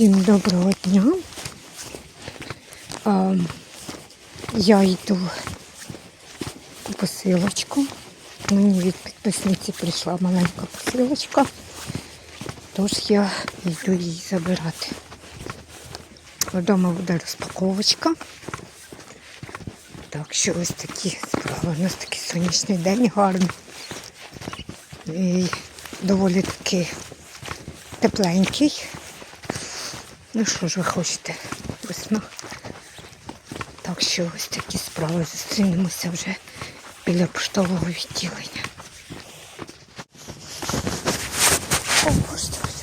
Всім доброго дня. А, я йду по посилочку. Мені від підписниці прийшла маленька посилочка, тож я йду її забирати. Вдома буде розпаковочка. Так що ось такі справи. У нас такий сонячний день гарний. І доволі таки тепленький. Ну що ж ви хочете? Весна. Так що ось такі справи. Зустрінемося вже біля поштового відділення. О, Боже, друзі.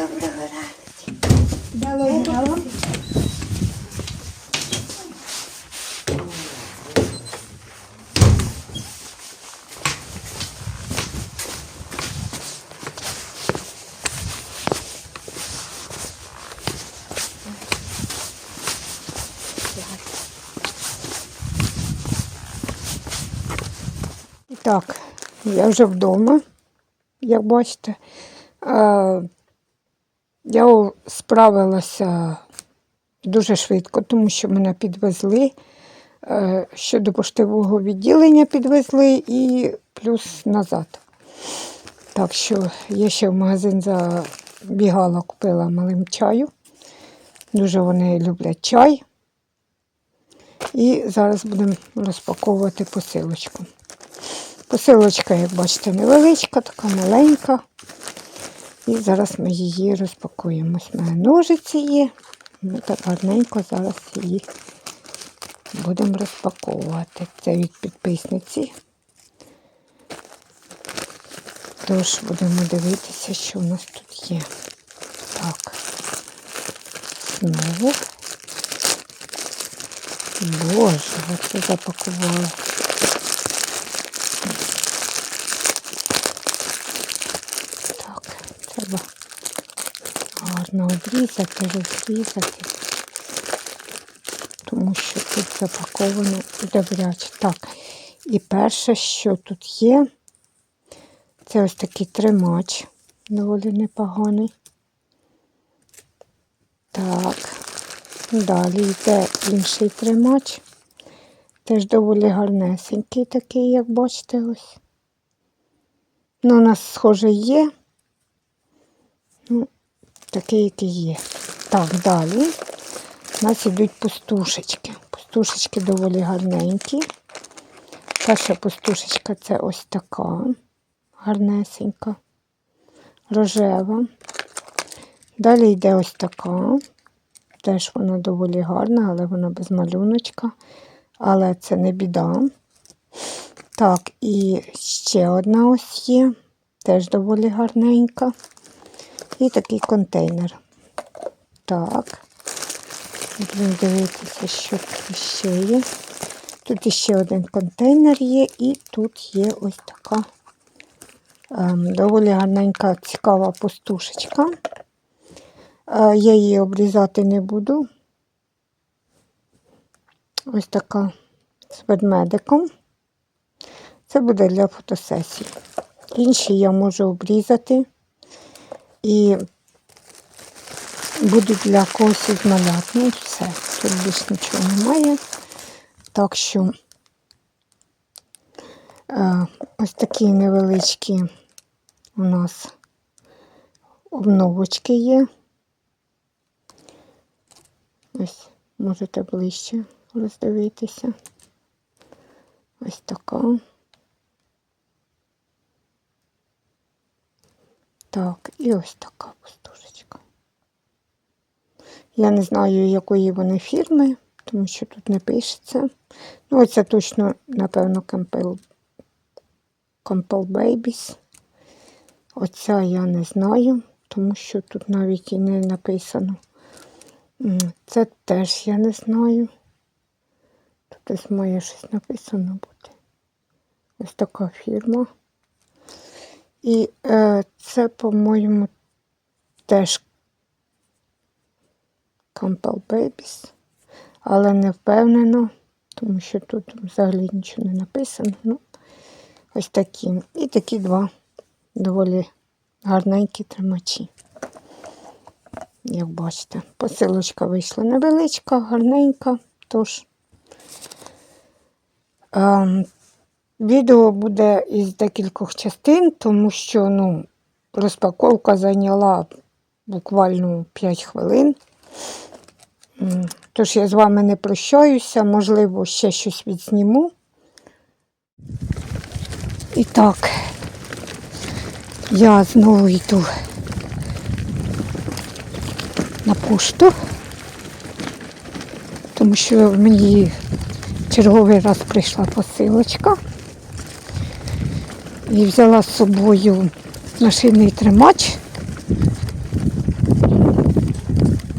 Доброго ранку. Дало, І так, я вже вдома, як бачите. Я справилася дуже швидко, тому що мене підвезли. Ще до поштового відділення підвезли і плюс назад. Так що я ще в магазин забігала, купила малим чаю. Дуже вони люблять чай. І зараз будемо розпаковувати посилочку. Посилочка, як бачите, невеличка, така маленька. І зараз ми її розпакуємо. Ось мене ножиці є. Ми так гарненько зараз її будемо розпаковувати. Це від підписниці. Тож будемо дивитися, що у нас тут є. Так. Знову. Боже, оце запакували. Так, треба гарно розрізати, тому що тут запаковано добряче. Так, і перше, що тут є, це ось такий тримач, доволі непоганий. Так, далі йде інший тримач. Теж доволі гарнесенький такий, як бачите, ось. Ну, у нас схоже є. Ну, такий, який є. Так, далі. У нас йдуть пустушечки. Пустушечки доволі гарненькі. Перша пустушечка це ось така. Гарнесенька. Рожева. Далі йде ось така. Теж вона доволі гарна, але вона без малюночка. Але це не біда. Так, і ще одна ось є, теж доволі гарненька. І такий контейнер. Так. Будемо дивитися, що тут ще є. Тут іще один контейнер є, і тут є ось така ем, доволі гарненька, цікава пустушечка. Е, я її обрізати не буду. Ось така з ведмедиком. Це буде для фотосесії. Інші я можу обрізати і будуть для когось із. Ну, все, тут більш нічого немає. Так що е, ось такі невеличкі у нас обновочки є. Ось можете ближче роздивитися. Ось така. Так, і ось така пустушечка. Я не знаю, якої вони фірми, тому що тут не пишеться. Ну, оце точно, напевно, Campbell, Babies. Оця я не знаю, тому що тут навіть і не написано. Це теж я не знаю. Тут десь має щось написано бути. Ось така фірма. І е, це, по-моєму, теж Campbell Babies, але не впевнено, тому що тут взагалі нічого не написано. Ну, ось такі. І такі два доволі гарненькі тримачі. Як бачите, посилочка вийшла невеличка, гарненька, тож ем, відео буде із декількох частин, тому що ну, розпаковка зайняла буквально 5 хвилин. Тож я з вами не прощаюся, можливо, ще щось відзніму. І так, я знову йду на пошту, тому що мені черговий раз прийшла посилочка і взяла з собою машинний тримач.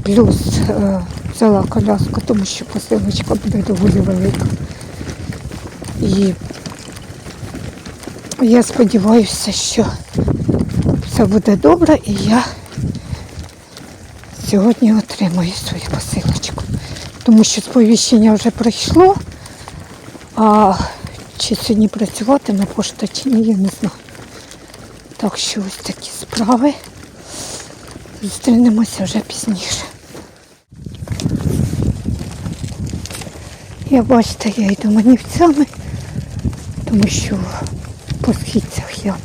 Плюс е, взяла коляску, тому що посилочка буде доволі велика. І я сподіваюся, що все буде добре і я сьогодні отримаю свою посилочку. Тому що сповіщення вже пройшло, а чи сьогодні працюватиме пошта чи ні, я не знаю. Так що ось такі справи. Зустрінемося вже пізніше. Я бачите, я йду манівцями, тому що по східцях я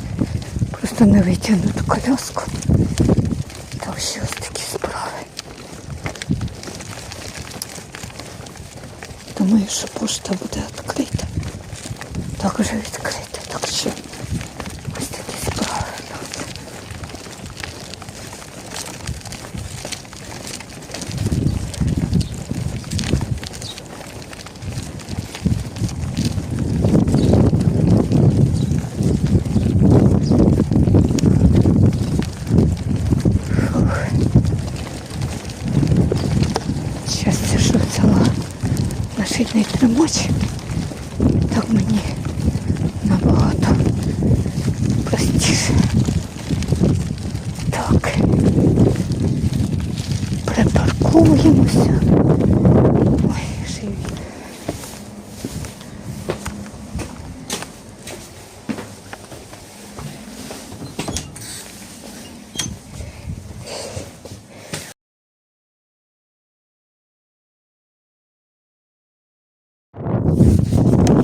просто не витягну ту коляску. Так що ось такі справи. Думаю, що пошта буде відкрита. Так уже відкрита, так що ось такі справи. люди. Щастя, що взяла машинний тримач. Так мені набагато простіше. Так. Припарковуємося. Ой, живі.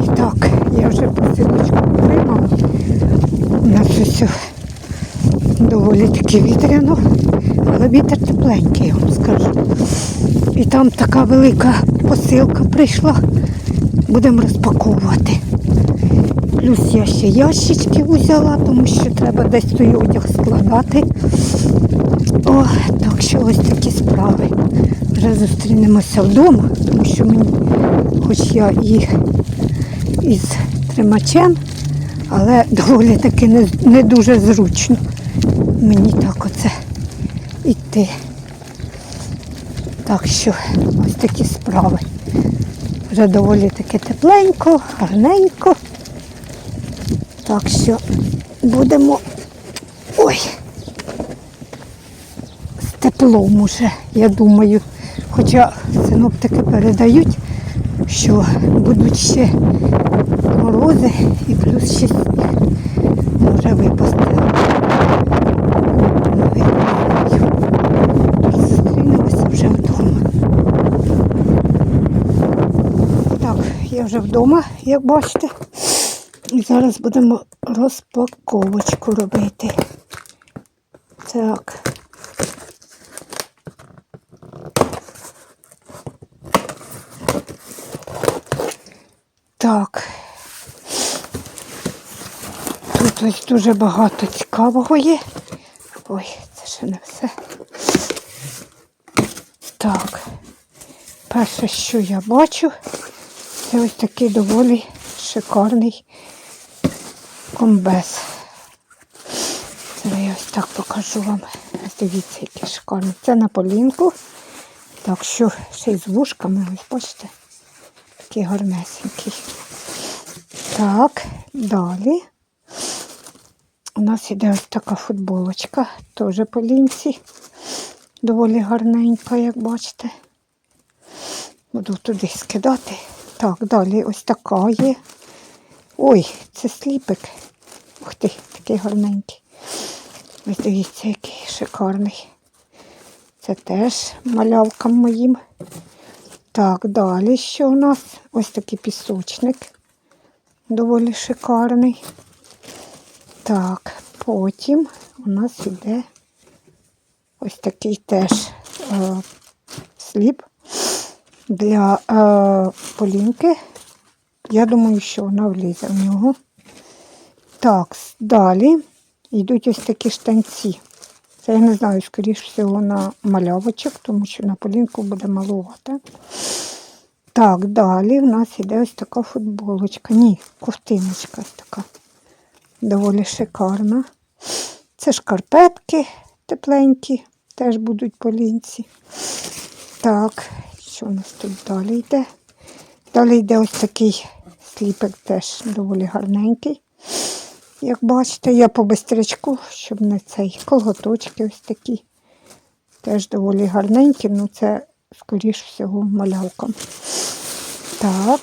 І так, я вже посилочку отримала. У нас усе доволі таки вітряно, але вітер тепленький, я вам скажу. І там така велика посилка прийшла. Будемо розпаковувати. Плюс я ще ящички взяла, тому що треба десь той одяг складати. О, так що ось такі справи. Вже зустрінемося вдома, тому що мені, хоч я і із тримачем, але доволі таки не, не дуже зручно мені так оце йти. Так що ось такі справи. Вже доволі таки тепленько, гарненько. Так що будемо... Ой! З теплом уже, я думаю. Хоча синоптики передають, що будуть ще морози і плюс 6. Я вже вдома, як бачите. І зараз будемо розпаковочку робити. Так. Так. Тут ось дуже багато цікавого є. Ой, це ще не все. Так. перше, що я бачу, це ось такий доволі шикарний комбез. Зараз я ось так покажу вам. Дивіться, який шикарний. Це на полінку. Так що ще й з вушками, ось бачите, такий гарнесенький. Так, далі. У нас іде ось така футболочка, теж по лінці. Доволі гарненька, як бачите. Буду туди скидати. Так, далі ось така є. Ой, це сліпик. Ух ти, такий гарненький. Ось дивіться, який шикарний. Це теж малявкам моїм. Так, далі що у нас? Ось такий пісочник. Доволі шикарний. Так, потім у нас іде ось такий теж е, сліп для е, полінки. Я думаю, що вона влізе в нього. Так, далі йдуть ось такі штанці. Це я не знаю, скоріш всього, на малявочок, тому що на полінку буде малувати. Так, далі в нас іде ось така футболочка. Ні, ковтиночка така. Доволі шикарна. Це шкарпетки тепленькі, теж будуть по лінці. Так, що у нас тут далі йде? Далі йде ось такий сліпик теж доволі гарненький. Як бачите, я по бистрячку, щоб не цей колготочки ось такі. Теж доволі гарненькі, ну це, скоріш всього, малявкам. Так.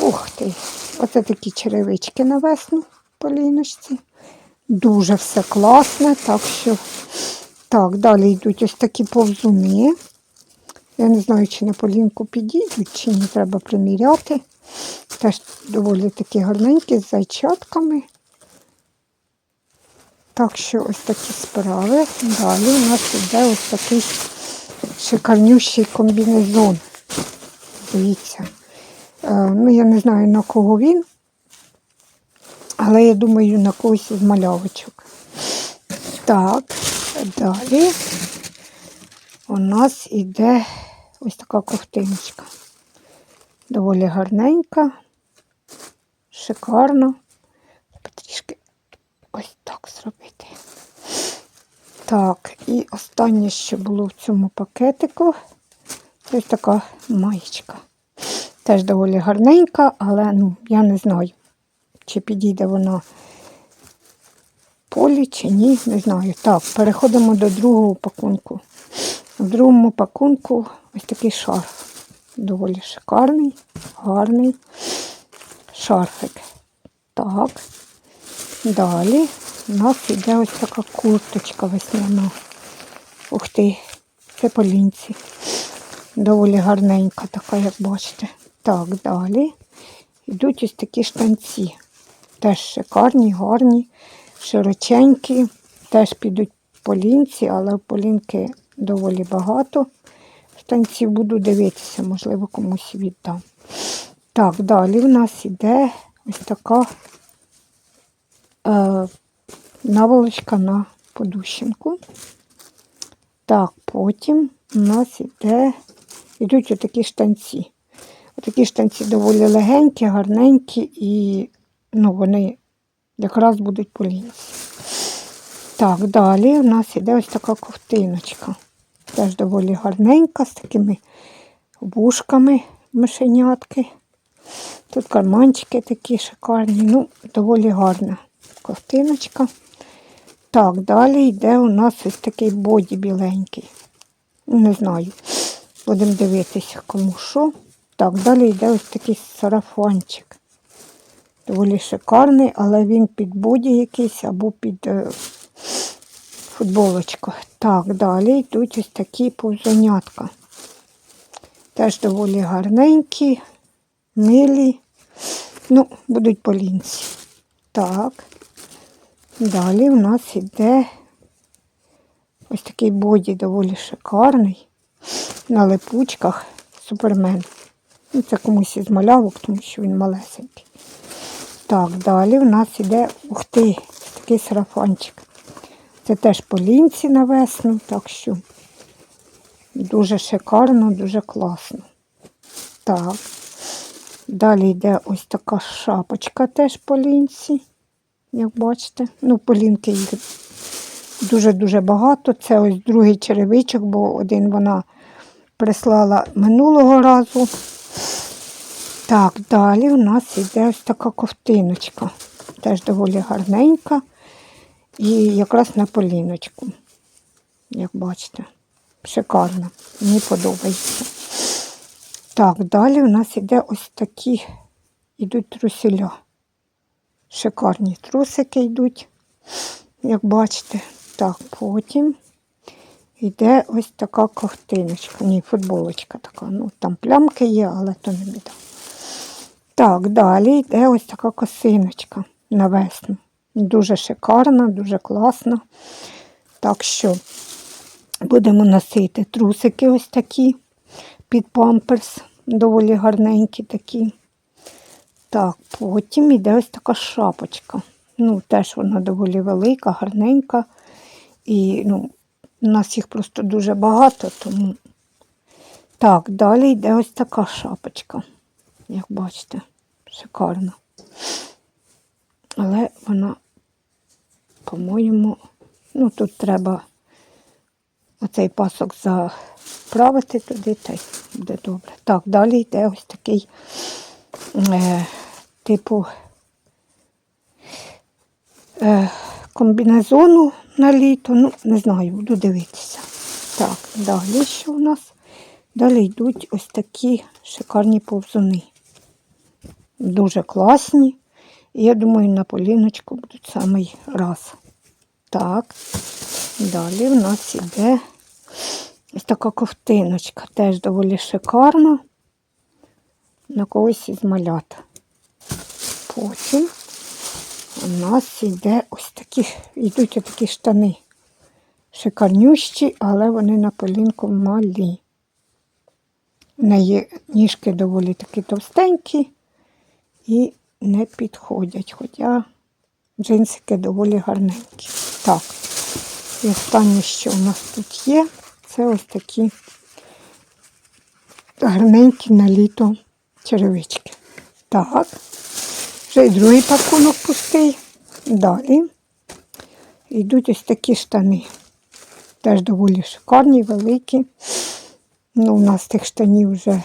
Ух ти! Оце такі черевички на весну по ліночці. Дуже все класне, так що. Так, далі йдуть ось такі повзуни. Я не знаю, чи на полінку підійдуть, чи не треба приміряти. Теж доволі такі гарненькі з зайчатками. Так що ось такі справи. Далі у нас йде ось такий шикарнющий комбінезон. Дивіться. Е, ну, я не знаю на кого він, але я думаю, на когось із малявочок. Так, далі у нас іде ось така ковтиночка. Доволі гарненька, шикарно. Трішки ось так зробити. Так, і останнє, що було в цьому пакетику, це ось така маєчка. Теж доволі гарненька, але ну, я не знаю, чи підійде вона полі чи ні, не знаю. Так, переходимо до другого пакунку. В другому пакунку ось такий шарф. Доволі шикарний, гарний шарфик. Так. Далі у нас йде ось така курточка весняна. Ух ти, це по лінці. Доволі гарненька така, як бачите. Так, далі йдуть ось такі штанці. Теж шикарні, гарні, широченькі. Теж підуть по лінці, але полінки доволі багато. Штанців буду дивитися, можливо, комусь віддам. Так, далі в нас іде ось така е, наволочка на подущенку. Так, потім у нас іде, йдуть отакі штанці. Отакі штанці доволі легенькі, гарненькі і ну, вони якраз будуть по лінці. Так, далі у нас іде ось така ковтиночка. Теж доволі гарненька, з такими вушками мишенятки. Тут карманчики такі шикарні. Ну, доволі гарна ковтиночка. Так, далі йде у нас ось такий боді біленький. Не знаю. Будемо дивитися, кому що. Так, далі йде ось такий сарафанчик. Доволі шикарний, але він під боді якийсь або під футболочку. Так, далі йдуть ось такі повзанятка. Теж доволі гарненькі, милі. Ну, будуть по лінці. Так. Далі у нас іде ось такий боді доволі шикарний. На липучках супермен. Ну, це комусь із малявок, тому що він малесенький. Так, далі у нас іде, ух ти, такий сарафанчик. Це теж по лінці на весну, так що Дуже шикарно, дуже класно. Так. Далі йде ось така шапочка теж по лінці, як бачите. Ну, полінки їх дуже-дуже багато. Це ось другий черевичок, бо один вона прислала минулого разу. Так, далі у нас йде ось така ковтиночка. Теж доволі гарненька. І якраз на поліночку. Як бачите, шикарно. Мені подобається. Так, далі у нас іде ось такі йдуть трусіля. Шикарні трусики йдуть, як бачите. Так, потім йде ось така ковтиночка. Ні, футболочка така. Ну, там плямки є, але то не біда. Так, далі йде ось така косиночка на весну. Дуже шикарна, дуже класна. Так що будемо носити трусики ось такі під памперс, доволі гарненькі такі. Так, потім йде ось така шапочка. Ну, теж вона доволі велика, гарненька. І ну, у нас їх просто дуже багато, тому. Так, далі йде ось така шапочка. Як бачите, шикарна. Але вона, по-моєму, ну тут треба оцей пасок заправити туди, та й буде добре. Так, далі йде ось такий е, типу е, комбінезону на літо. Ну, не знаю, буду дивитися. Так, далі що у нас? Далі йдуть ось такі шикарні повзуни. Дуже класні. Я думаю, на поліночку будуть самий раз. Так, далі в нас іде ось така ковтиночка, теж доволі шикарна. На когось із малят. Потім у нас іде ось такі, йдуть такі штани. Шикарнющі, але вони на полінку малі. В неї ніжки доволі такі товстенькі і не підходять, хоча джинсики доволі гарненькі. Так, і останнє, що у нас тут є, це ось такі гарненькі на літо черевички. Так, вже і другий пакунок пустий. Далі йдуть ось такі штани. Теж доволі шикарні, великі. Ну, у нас тих штанів вже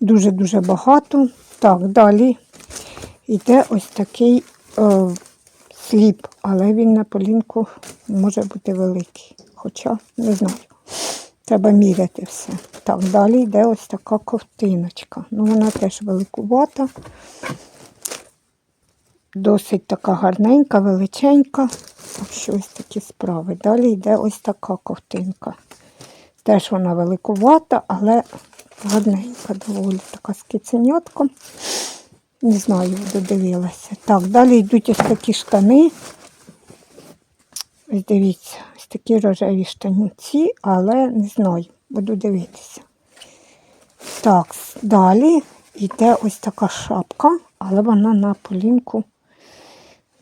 дуже-дуже багато. Так, далі йде ось такий е, сліп, але він на полінку може бути великий. Хоча не знаю. Треба міряти все. Так, далі йде ось така ковтиночка. Ну, вона теж великувата. Досить така гарненька, величенька. Так що ось такі справи. Далі йде ось така ковтинка. Теж вона великувата, але гарненька, доволі така з киценятком. Не знаю, додивилася. Так, далі йдуть ось такі штани. Ось дивіться, ось такі рожеві штанці, але не знаю, буду дивитися. Так, далі йде ось така шапка, але вона на полінку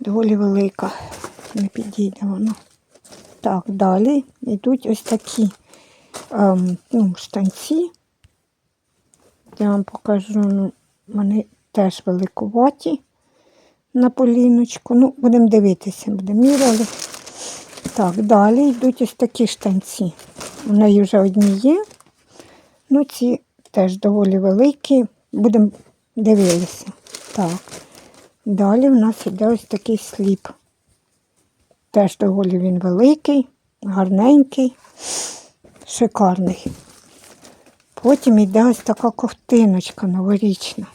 доволі велика. Не підійде вона. Так, далі йдуть ось такі ем, ну, штанці. Я вам покажу, ну, вони теж великуваті на поліночку. Ну, будемо дивитися, будемо міряли. Так, далі йдуть ось такі штанці. У неї вже одні є. Ну, ці теж доволі великі. Будемо дивитися. Так. Далі в нас іде ось такий сліп. Теж доволі він великий, гарненький, шикарний. Потім йде ось така ковтиночка новорічна.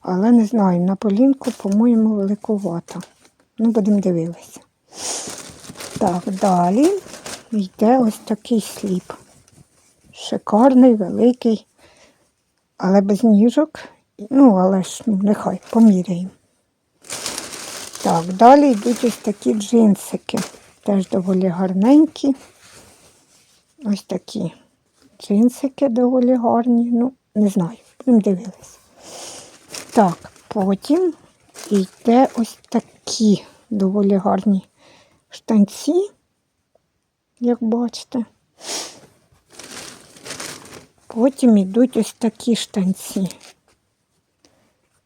Але не знаю, на полінку, по-моєму, великувата. Ну, будемо дивитися. Так, далі йде ось такий сліп. Шикарний, великий, але без ніжок. Ну, але ж ну, нехай поміряємо. Так, далі йдуть ось такі джинсики. Теж доволі гарненькі. Ось такі джинсики доволі гарні. Ну, не знаю, будемо дивитися. Так, потім йде ось такі доволі гарні штанці, як бачите. Потім йдуть ось такі штанці.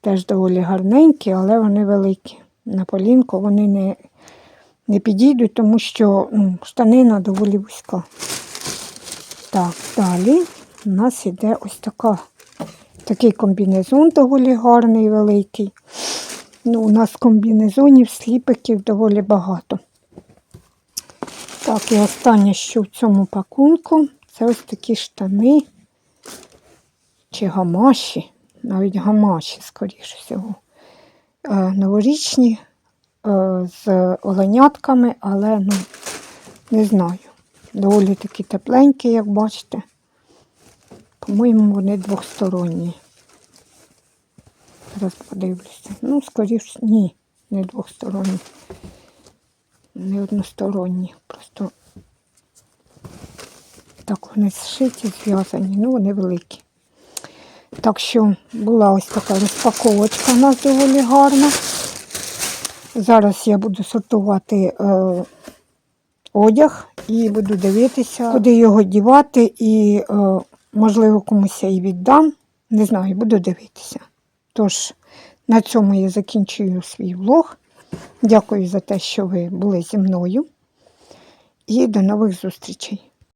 Теж доволі гарненькі, але вони великі. На полінку вони не, не підійдуть, тому що ну, штанина доволі вузька. Так, далі у нас іде ось така, такий комбінезон доволі гарний, великий. Ну, у нас комбінезонів, сліпиків доволі багато. Так, і останнє, що в цьому пакунку, це ось такі штани чи гамаші, навіть гамаші, скоріше всього. Е, новорічні е, з оленятками, але ну, не знаю. Доволі такі тепленькі, як бачите. По-моєму, вони двосторонні. Зараз подивлюся. Ну, скоріше, ні, не двосторонні. Не односторонні. Просто так вони зшиті, зв'язані, ну вони великі. Так що була ось така розпаковочка у нас доволі гарна. Зараз я буду сортувати е, одяг і буду дивитися, куди його дівати, і, е, можливо, комусь я і віддам. Не знаю, буду дивитися. Тож, на цьому я закінчую свій влог. Дякую за те, що ви були зі мною. І до нових зустрічей.